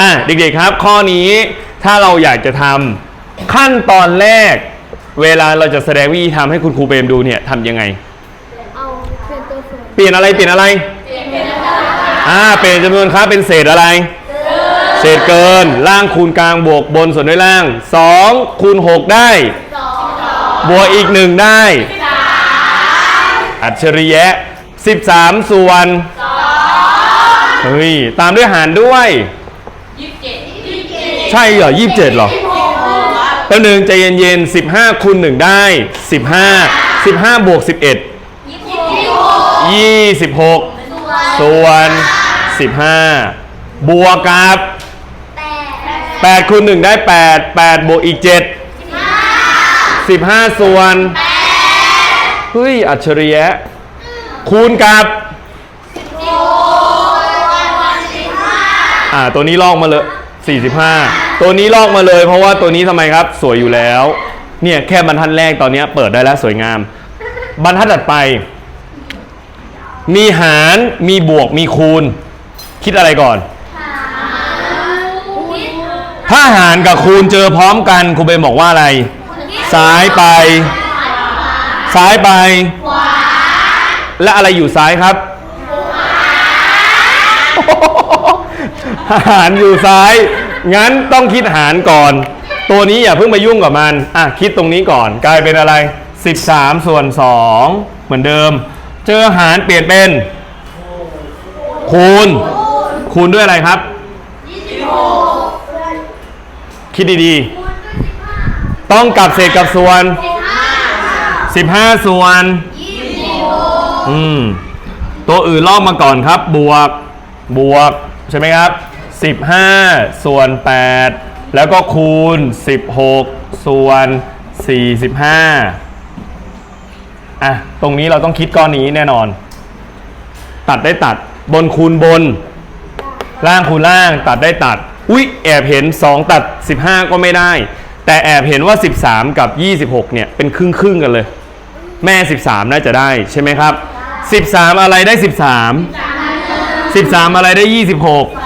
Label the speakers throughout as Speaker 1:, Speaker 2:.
Speaker 1: อะเด็กๆครับ ข้อนี้ถ้าเราอยากจะทำขั้นตอนแรก เวลาเราจะแสดงวิธีทำให้คุณครูเปรมดูเนี่ยทำยังไง
Speaker 2: เอาเปลี่ยนตัวส่วน
Speaker 1: เปลี่ยนอะไรเปลี่ยนอะไร อ่าเปลี่ยนจำนวนค่าเป็นเศษอะไร เศษเกินล่างคูณกลางบวกบนส่วนด้วยล่าง2คูณ6ได้ บวกอีก 1 ได้ อัจฉริยะ 13 ส่วนเฮ้ยตามด้วยหารด้วย ใช่เหรอ27เหรอแป๊บนึงใจเย็นๆ15คูณ1ได้15 15บวก11 26ส่วน15บวกกับ8คูณ1ได้8 8บวกอีก7 15ส่วนเฮ้ยอัจฉริยะคูณกับ อ่าตัวนี้ลอกมาเลย 45 ตัวนี้ลอกมาเลย เพราะว่าตัวนี้ทำไมครับ สวยอยู่แล้ว เนี่ยแค่บรรทัดแรกตอนนี้เปิดได้แล้วสวยงาม บรรทัดถัดไป มีหารมีบวกมีคูณ คิดอะไรก่อน ถ้าหารกับคูณเจอพร้อมกันครูเบนบอกว่าอะไร ซ้ายไป ซ้ายไป และอะไรอยู่ซ้ายครับ หารอยู่ซ้าย งั้นต้องคิดหารก่อน ตัวนี้อย่าเพิ่งไปยุ่งกับมัน อะ คิดตรงนี้ก่อน กลายเป็นอะไร 13 ส่วน 2 เหมือนเดิม เจอหารเปลี่ยนเป็น คูณ คูณด้วยอะไรครับ คิดดีๆ ต้องกลับเศษกับส่วน 15 ส่วน อืม ตัวอื่นลอกมาก่อนครับ บวก บวกใช่ไหมครับ 15 ส่วน 8 แล้วก็คูณ 16 ส่วน 45 อะ ตรงนี้เราต้องคิดก้อนนี้แน่นอน ตัดได้ตัดบนคูณบน ล่างคูณล่างตัดได้ตัด อุ๊ย แอบเห็น 2 ตัด 15 ก็ไม่ได้ แต่แอบเห็นว่า 13 กับ 26 เนี่ย เป็นครึ่งครึ่งกันเลย แม่ 13 น่าจะได้ใช่ไหมครับ 13 อะไรได้ 13 13 อะไรได้ 26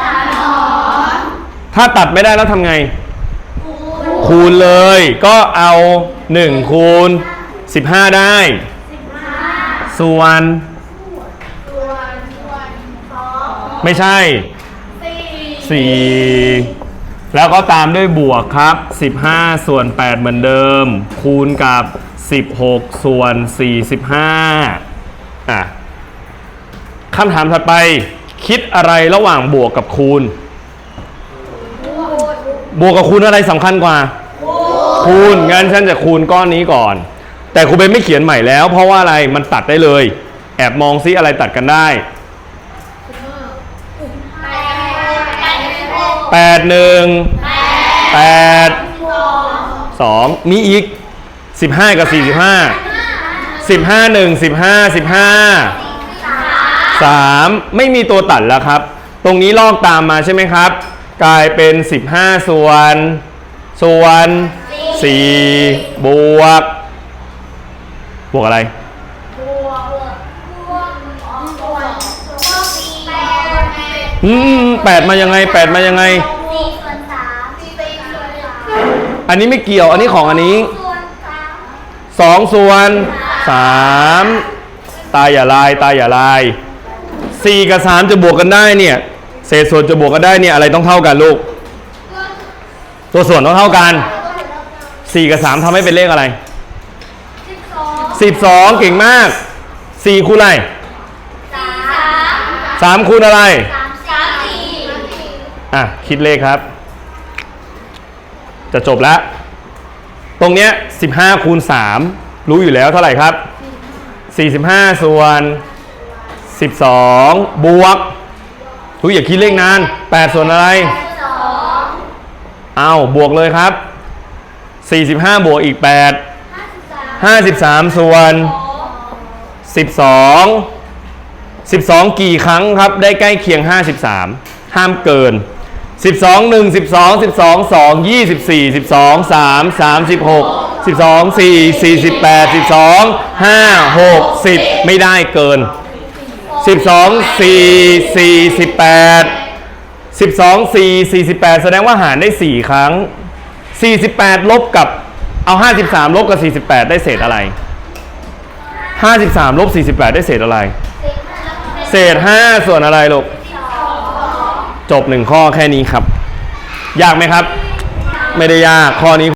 Speaker 1: ถ้าตัดไม่ได้แล้วทำไง คูณเลย ก็เอา 1 คูณ 15 ได้ ส่วน ไม่ใช่ 4 แล้วก็ตามด้วยบวกครับ 15 ส่วน 8 เหมือนเดิม คูณกับ 16 ส่วน 45 อะคำถามถัดไป คิดอะไรระหว่างบวกกับคูณ บวกกับคูณอะไรสำคัญกว่า คูณงั้นฉันจะคูณก้อนนี้ก่อน แต่ครูเบนไม่เขียนใหม่แล้ว เพราะว่าอะไรมันตัดได้เลย แอบมองซิอะไรตัดกันได้แปดหนึ่งแปดสองมีอีกสิบห้ากับสี่สิบห้าสิบห้าหนึ่งสิบห้าสิบห้าสามไม่มีตัวตัดแล้วครับ ตรงนี้ลอกตามมาใช่ไหมครับ กลายเป็นสิบห้าส่วน ส่วนสี่บวก บวกอะไร อืมแปดมายังไงแปดมายังไง อันนี้ไม่เกี่ยว อันนี้ของอันนี้สองส่วนสามตายอย่าลาย ตายอย่าลายสี่กับสามจะบวกกันได้เนี่ย เศษส่วนจะบวกกันได้เนี่ยอะไรต้องเท่ากันลูก ตัวส่วนต้องเท่ากันสี่กับสามทำให้เป็นเลขอะไรสิบสองเก่งมากสี่คูณอะไรสามคูณอะไรอะคิดเลขครับ จะจบแล้ว ตรงเนี้ย 15 คูณ 3 รู้อยู่แล้วเท่าไหร่ครับ 45 ส่วน 12 บวก รู้อย่าคิดเลขนาน 8 ส่วนอะไร เอาบวกเลยครับ 45 บวกอีก 8 53 ส่วน 12 12 กี่ครั้งครับ ได้ใกล้เคียง 53 ห้ามเกิน 12 1 12 12 2 24 12 3 36 12 4 48 12 5 6 10 ไม่ได้เกิน 12 4 48 12 4 48แสดงว่าหารได้4ครั้ง48ลบกับเอา53ลบกับ48ได้เศษอะไร53ลบ48ได้เศษอะไร เศษ5ส่วนอะไรลูกจบหนึ่งข้อแค่นี้ครับ ยากไหมครับ ไม่ได้ยากข้อนี้